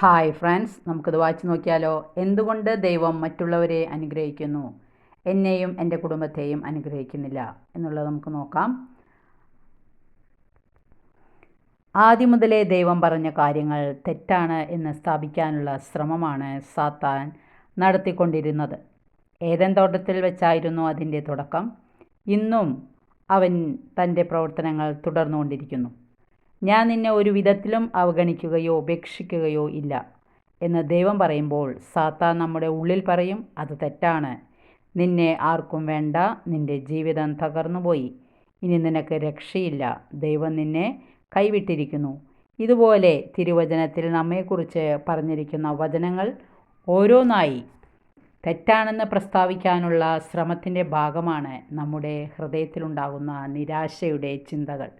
Hi friends നമുക്കിത് വായിച്ചു നോക്കിയാലോ? എന്തുകൊണ്ട് ദൈവം മറ്റുള്ളവരെ അനുഗ്രഹിക്കുന്നു? എന്നെയും എന്റെ കുടുംബത്തെയും അനുഗ്രഹിക്കുന്നില്ല എന്നുള്ളത് നമുക്ക് നോക്കാം. ആദ്യം മുതലേ ദൈവം പറഞ്ഞ കാര്യങ്ങൾ തെറ്റാണ് എന്ന് സ്ഥാപിക്കാനുള്ള ശ്രമമാണ് സാത്താൻ നടത്തിക്കൊണ്ടിരുന്നത്. ഏതൻ തോട്ടത്തിൽ വെച്ചായിരുന്നു അതിന്റെ തുടക്കം? ഇന്നും അവൻ തന്റെ പ്രവർത്തനങ്ങൾ തുടർന്നുകൊണ്ടിരിക്കുന്നു. ഞാൻ നിന്നെ ഒരു വിധത്തിലും അവഗണിക്കുകയോ ഉപേക്ഷിക്കുകയോ ഇല്ല. എന്ന് ദൈവം പറയുമ്പോൾ സാത്താൻ നമ്മുടെ ഉള്ളിൽ പറയും അത് തെറ്റാണ്. നിന്നെ ആർക്കും വേണ്ട. നിന്റെ ജീവിതം തകർന്നുപോയി. ഇനി നിനക്ക് രക്ഷയില്ല. ദൈവം നിന്നെ കൈവിട്ടിരിക്കുന്നു. ഇതുപോലെ തിരുവചനത്തിൽ നമ്മെക്കുറിച്ച് പറഞ്ഞിരിക്കുന്ന വചനങ്ങൾ ഓരോന്നായി തെറ്റാണെന്ന് പ്രസ്താവിക്കാനുള്ള ശ്രമത്തിന്റെ ഭാഗമാണ് നമ്മുടെ ഹൃദയത്തിലുണ്ടാകുന്ന നിരാശയുടെ ചിന്തകൾ.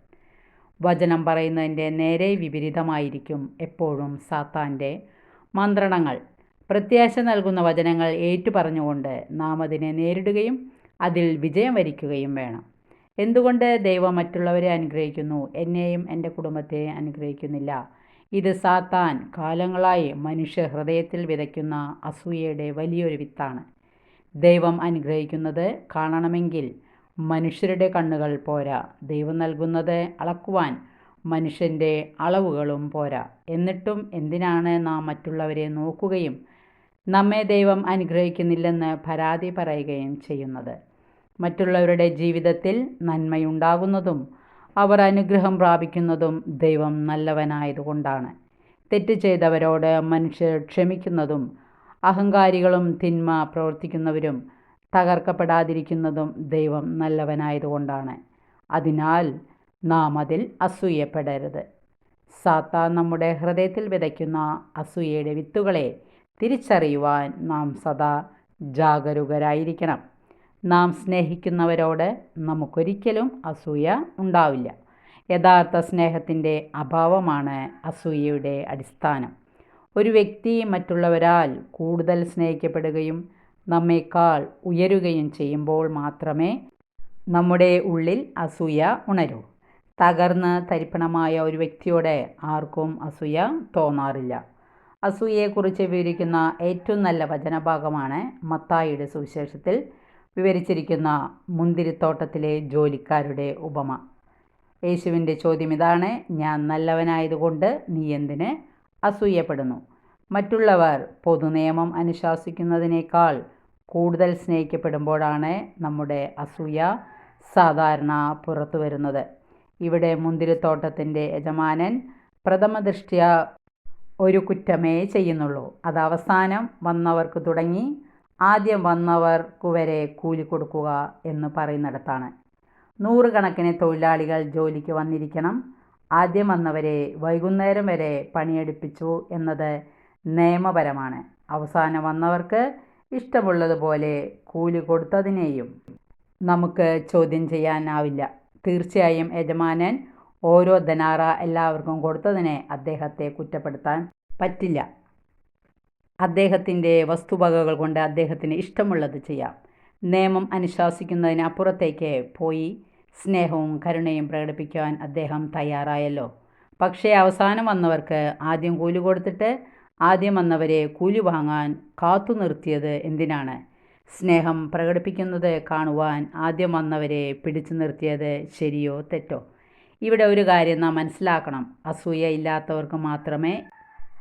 വചനം പറയുന്നതിന്റെ നേരെ വിപരീതമായിരിക്കും എപ്പോഴും സാത്താന്റെ മന്ത്രണങ്ങൾ. പ്രത്യാശ നൽകുന്ന വചനങ്ങൾ ഏറ്റുപറഞ്ഞുകൊണ്ട് നാം അതിനെ നേരിടുകയും അതിൽ വിജയം വരിക്കുകയും വേണം. എന്തുകൊണ്ട് ദൈവം മറ്റുള്ളവരെ അനുഗ്രഹിക്കുന്നു? എന്നെയും എന്റെ കുടുംബത്തെ അനുഗ്രഹിക്കുന്നില്ല. ഇത് സാത്താൻ കാലങ്ങളായി മനുഷ്യ ഹൃദയത്തിൽ വിതയ്ക്കുന്ന അസൂയയുടെ വലിയൊരു വിത്താണ്. ദൈവം അനുഗ്രഹിക്കുന്നത് കാണണമെങ്കിൽ മനുഷ്യരുടെ കണ്ണുകൾ പോരാ. ദൈവം നൽകുന്നത് അളക്കുവാൻ മനുഷ്യന്റെ അളവുകളും പോരാ. എന്നിട്ടും എന്തിനാണ് നാം മറ്റുള്ളവരെ നോക്കുകയും നമ്മെ ദൈവം അനുഗ്രഹിക്കുന്നില്ലെന്ന് പരാതി പറയുകയും ചെയ്യുന്നത്? മറ്റുള്ളവരുടെ ജീവിതത്തിൽ നന്മയുണ്ടാകുന്നതും അവർ അനുഗ്രഹം പ്രാപിക്കുന്നതും ദൈവം നല്ലവനായതുകൊണ്ടാണ്. തെറ്റ് ചെയ്തവരോട് മനുഷ്യർ ക്ഷമിക്കുന്നതും അഹങ്കാരികളും തിന്മ പ്രവർത്തിക്കുന്നവരും തകർക്കപ്പെടാതിരിക്കുന്നതും ദൈവം നല്ലവനായതുകൊണ്ടാണ്. അതിനാൽ നാം അതിൽ അസൂയപ്പെടരുത്. സാത്താൻ നമ്മുടെ ഹൃദയത്തിൽ വിതയ്ക്കുന്ന അസൂയയുടെ വിത്തുകളെ തിരിച്ചറിയുവാൻ നാം സദാ ജാഗരൂകരായിരിക്കണം. നാം സ്നേഹിക്കുന്നവരോട് നമുക്കൊരിക്കലും അസൂയ ഉണ്ടാവില്ല. യഥാർത്ഥ സ്നേഹത്തിന്റെ അഭാവമാണ് അസൂയയുടെ അടിസ്ഥാനം. ഒരു വ്യക്തി മറ്റുള്ളവരാൽ കൂടുതൽ സ്നേഹിക്കപ്പെടുകയും നമ്മേക്കാൾ ഉയരുകയും ചെയ്യുമ്പോൾ മാത്രമേ നമ്മുടെ ഉള്ളിൽ അസൂയ ഉണരൂ. തകർന്ന് തരിപ്പണമായ ഒരു വ്യക്തിയോടെ ആർക്കും അസൂയ തോന്നാറില്ല. അസൂയയെക്കുറിച്ച് വിവരിക്കുന്ന ഏറ്റവും നല്ല വചനഭാഗമാണ് മത്തായിയുടെ സുവിശേഷത്തിൽ വിവരിച്ചിരിക്കുന്ന മുന്തിരിത്തോട്ടത്തിലെ ജോലിക്കാരുടെ ഉപമ. യേശുവിന്റെ ചോദ്യം ഇതാണ് ഞാൻ നല്ലവനായതുകൊണ്ട് നീ എന്തിന് അസൂയപ്പെടുന്നു? മറ്റുള്ളവർ പൊതുനിയമം അനുശാസിക്കുന്നതിനേക്കാൾ കൂടുതൽ സ്നേഹിക്കപ്പെടുമ്പോഴാണ് നമ്മുടെ അസൂയ സാധാരണ പുറത്തു വരുന്നത്. ഇവിടെ മുന്തിരിത്തോട്ടത്തിന്റെ യജമാനൻ പ്രഥമദൃഷ്ട്യ ഒരു കുറ്റമേ ചെയ്യുന്നുള്ളൂ. അത് അവസാനം വന്നവർക്ക് തുടങ്ങി ആദ്യം വന്നവർക്കു വരെ കൂലി കൊടുക്കുക എന്ന് പറയുന്നിടത്താണ്. നൂറുകണക്കിന് തൊഴിലാളികൾ ജോലിക്ക് വന്നിരിക്കണം. ആദ്യം വന്നവരെ വൈകുന്നേരം വരെ പണിയെടുപ്പിച്ചു എന്നത് നിയമപരമാണ്. അവസാനം വന്നവർക്ക് ഇഷ്ടമുള്ളതുപോലെ കൂലി കൊടുത്തതിനെയും നമുക്ക് ചോദ്യം ചെയ്യാനാവില്ല. തീർച്ചയായും യജമാനൻ ഓരോ ധനാറ എല്ലാവർക്കും കൊടുത്തതിനെ അദ്ദേഹത്തെ കുറ്റപ്പെടുത്താൻ പറ്റില്ല. അദ്ദേഹത്തിന്റെ വസ്തുവകകൾ കൊണ്ട് അദ്ദേഹത്തിന് ഇഷ്ടമുള്ളത് ചെയ്യാം. നിയമം അനുശാസിക്കുന്നതിന് അപ്പുറത്തേക്ക് പോയി സ്നേഹവും കരുണയും പ്രകടിപ്പിക്കാൻ അദ്ദേഹം തയ്യാറായല്ലോ. പക്ഷേ അവസാനം വന്നവർക്ക് ആദ്യം കൂലി കൊടുത്തിട്ട് ആദ്യം വന്നവരെ കൂലി വാങ്ങാൻ കാത്തു നിർത്തിയത് എന്തിനാണ്? സ്നേഹം പ്രകടിപ്പിക്കുന്നത് കാണുവാൻ ആദ്യം വന്നവരെ പിടിച്ചു നിർത്തിയത് ശരിയോ തെറ്റോ? ഇവിടെ ഒരു കാര്യം നാം മനസ്സിലാക്കണം. അസൂയ ഇല്ലാത്തവർക്ക് മാത്രമേ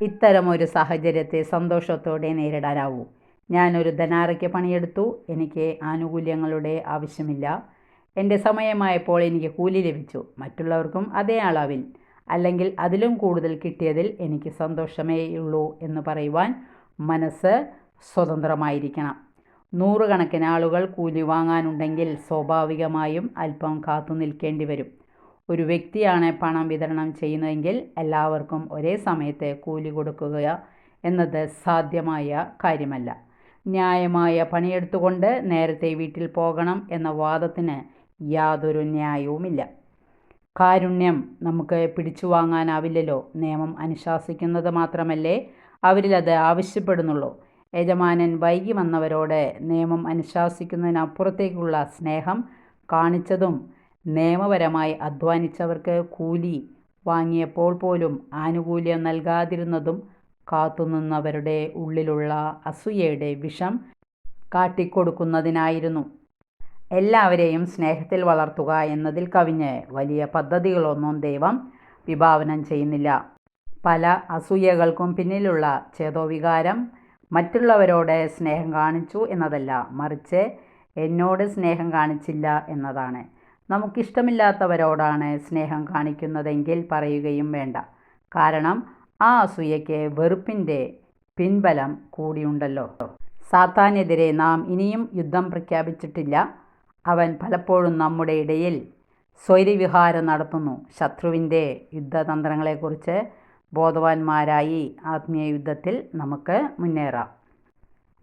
ഇത്തരമൊരു സാഹചര്യത്തെ സന്തോഷത്തോടെ നേരിടാനാവൂ. ഞാനൊരു ധനാറയ്ക്ക് പണിയെടുത്തു. എനിക്ക് ആനുകൂല്യങ്ങളുടെ ആവശ്യമില്ല. എന്റെ സമയമായപ്പോൾ എനിക്ക് കൂലി ലഭിച്ചു. മറ്റുള്ളവർക്കും അതേ അളവിൽ അല്ലെങ്കിൽ അതിലും കൂടുതൽ കിട്ടിയതിൽ എനിക്ക് സന്തോഷമേയുള്ളൂ എന്ന് പറയുവാൻ മനസ്സ് സ്വതന്ത്രമായിരിക്കണം. നൂറുകണക്കിന് ആളുകൾ കൂലി വാങ്ങാനുണ്ടെങ്കിൽ സ്വാഭാവികമായും അല്പം കാത്തു നിൽക്കേണ്ടി വരും. ഒരു വ്യക്തിയാണ് പണം വിതരണം ചെയ്യുന്നതെങ്കിൽ എല്ലാവർക്കും ഒരേ സമയത്ത് കൂലി കൊടുക്കുക എന്നത് സാധ്യമായ കാര്യമല്ല. ന്യായമായ പണിയെടുത്തുകൊണ്ട് നേരത്തെ വീട്ടിൽ പോകണം എന്ന വാദത്തിന് യാതൊരു ന്യായവുമില്ല. കാരുണ്യം നമുക്ക് പിടിച്ചു വാങ്ങാനാവില്ലല്ലോ. നിയമം അനുശാസിക്കുന്നത് മാത്രമല്ലേ അവരിലത് ആവശ്യപ്പെടുന്നുള്ളൂ. യജമാനൻ വൈകി വന്നവരോട് നിയമം അനുശാസിക്കുന്നതിനപ്പുറത്തേക്കുള്ള സ്നേഹം കാണിച്ചതും നിയമപരമായി അധ്വാനിച്ചവർക്ക് കൂലി വാങ്ങിയപ്പോൾ പോലും ആനുകൂല്യം നൽകാതിരുന്നതും കാത്തുനിന്നവരുടെ ഉള്ളിലുള്ള അസൂയയുടെ വിഷം കാട്ടിക്കൊടുക്കുന്നതിനായിരുന്നു. എല്ലാവരെയും സ്നേഹത്തിൽ വളർത്തുക എന്നതിൽ കവിഞ്ഞ് വലിയ പദ്ധതികളൊന്നും ദൈവം വിഭാവനം ചെയ്യുന്നില്ല. പല അസൂയകൾക്കും പിന്നിലുള്ള ചേതോവികാരം മറ്റുള്ളവരോട് സ്നേഹം കാണിച്ചു എന്നതല്ല മറിച്ച് എന്നോട് സ്നേഹം കാണിച്ചില്ല എന്നതാണ്. നമുക്കിഷ്ടമില്ലാത്തവരോടാണ് സ്നേഹം കാണിക്കുന്നതെങ്കിൽ പറയുകയും വേണ്ട. കാരണം ആ അസൂയയ്ക്ക് വെറുപ്പിന്റെ പിൻബലം കൂടിയുണ്ടല്ലോ. സാത്താനെതിരെ നാം ഇനിയും യുദ്ധം പ്രഖ്യാപിച്ചിട്ടില്ല. അവൻ പലപ്പോഴും നമ്മുടെ ഇടയിൽ സ്വൈര്യവിഹാരം നടത്തുന്നു. ശത്രുവിന്റെ യുദ്ധതന്ത്രങ്ങളെക്കുറിച്ച് ബോധവാന്മാരായി ആത്മീയ യുദ്ധത്തിൽ നമുക്ക് മുന്നേറാം.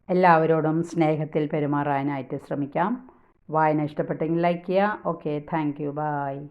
എല്ലാവരോടും സ്നേഹത്തിൽ പെരുമാറാനായിട്ട് ശ്രമിക്കാം. വായന ഇഷ്ടപ്പെട്ടെങ്കിൽ ലൈക്ക് ചെയ്യുക. Okay thank you. ബായ്